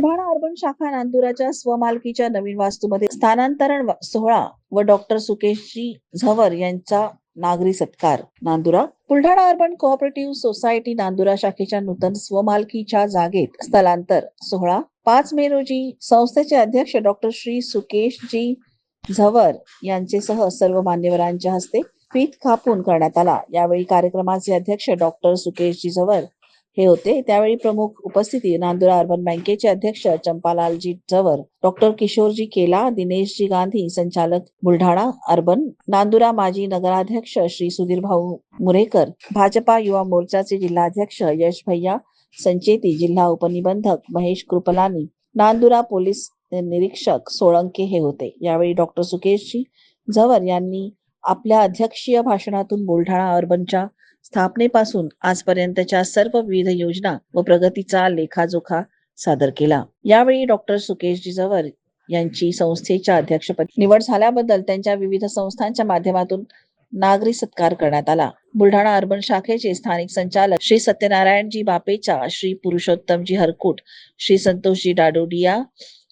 Buldhana urban शाखा नांदुराच्या स्वमालकीच्या नवीन वास्तूमध्ये स्थानांतरण सोहळा व डॉक्टर सुकेशजी झवर यांचा नागरी सत्कार. Nandura Buldhana urban cooperative society Nandura शाखेच्या नूतन स्वमालकीच्या जागेत स्थलांतर. सोहळा पाच मे रोजी संस्थेचे अध्यक्ष डॉक्टर श्री सुकेशजी झवर यांचे सह सर्व मान्यवरांच्या हस्ते पीठ कापून करण्यात आला. यावेळी कार्यक्रमाचे अध्यक्ष डॉक्टर सुकेशजी झवर हे होते. त्यावेळी प्रमुख उपस्थिती नांदुरा अर्बन बँकेचे अध्यक्ष चंपालालजी जवर डॉक्टर किशोरजी केला दिनेशजी गांधी संचालक बुलढाणा अर्बन नांदुरा माजी नगराध्यक्ष श्री सुधीर भाऊ मुरेकर भाजपा युवा मोर्चाचे जिल्हाध्यक्ष यश भैया संचेती जिल्हा उपनिबंधक महेश कृपलानी नांदुरा पोलीस निरीक्षक सोळंके हे होते. यावेळी डॉक्टर सुकेशजी झवर यांनी आपल्या अध्यक्षीय भाषणातून बुलढाणा अर्बनच्या स्थापनेपासून आजपर्यंतच्या सर्व विविध योजना व प्रगतीचा लेखाजोखा सादर केला. यावेळी डॉक्टर सुकेशजी जवर यांची संस्थेच्या अध्यक्षपदी निवड झाल्याबद्दल त्यांच्या विविध संस्थांच्या माध्यमातून नागरी सत्कार करण्यात आला. बुलढाणा अर्बन शाखेचे स्थानिक संचालक श्री सत्यनारायणजी बापेचा श्री पुरुषोत्तमजी हरकुट श्री संतोषजी डाडोडिया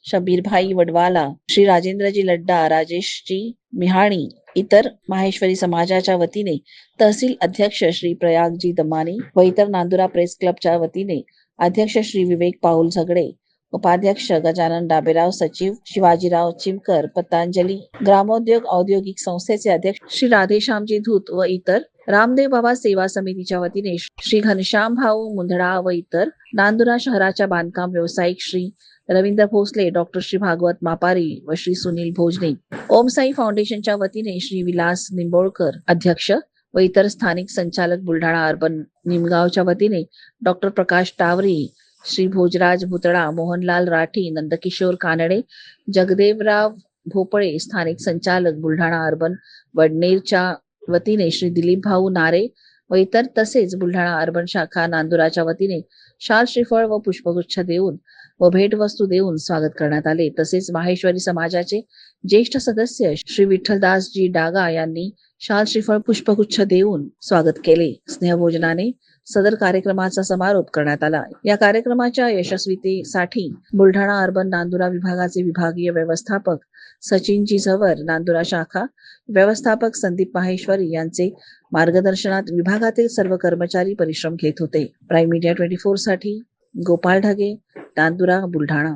शबीरभाई वडवाला श्री राजेंद्रजी लड्डा राजेशजी मिहाणी इतर माहेश्वरी समाजाच्या वतीने तहसील अध्यक्ष श्री प्रयागजी दमानी व इतर नांदुरा प्रेस क्लबच्या वतीने अध्यक्ष श्री विवेक पाऊल झगडे उपाध्यक्ष गजानन डाबेराव सचिव शिवाजीराव चिमकर पतंजली ग्रामोद्योग औद्योगिक संस्थेचे अध्यक्ष श्री राधेश्यामजी धूत व इतर रामदेव बाबा सेवा समितीच्या वतीने श्री घनश्याम भाऊ मुंधडा व इतर नांदुरा शहराच्या बांधकाम व्यावसायिक श्री रवींद्र भोसले डॉक्टर श्री भागवत मापारी व श्री सुनील भोजने ओम साई फाउंडेशनच्या वतीने श्री विलास निंबोळकर अध्यक्ष व इतर स्थानिक संचालक बुलढाणा अर्बन निमगावच्या वतीने डॉक्टर प्रकाश टावरी श्री भोजराज भुतळा मोहनलाल राठी नंदकिशोर कानडे जगदेवराव भोपळे स्थानिक संचालक बुलढाणा अर्बन वडनेरच्या वतीने श्री दिलीप भाऊ नारे व इतर तसेच बुलढाणा अर्बन शाखा नांदुराच्या वतीने शाल श्रीफळ व पुष्पगुच्छ देऊन व भेटवस्तू देऊन स्वागत करण्यात आले. तसेच माहेश्वरी समाजाचे ज्येष्ठ सदस्य श्री विठ्ठलदासजी डागा यांनी शाल श्रीफळ पुष्पगुच्छ देऊन स्वागत केले. स्नेहभोजनाने सदर कार्यक्रमाचा समारोप करण्यात आला. या कार्यक्रमाच्या यशस्वीतेसाठी बुलढाणा अर्बन नांदुरा विभागाचे विभागीय व्यवस्थापक सचिनजी झवर नांदुरा शाखा व्यवस्थापक संदीप माहेश्वरी यांचे मार्गदर्शनात विभागातील सर्व कर्मचारी परिश्रम घेत होते. प्राईम मीडिया ट्वेंटी फोरसाठी गोपाळ ढगे नांदुरा बुलढाणा.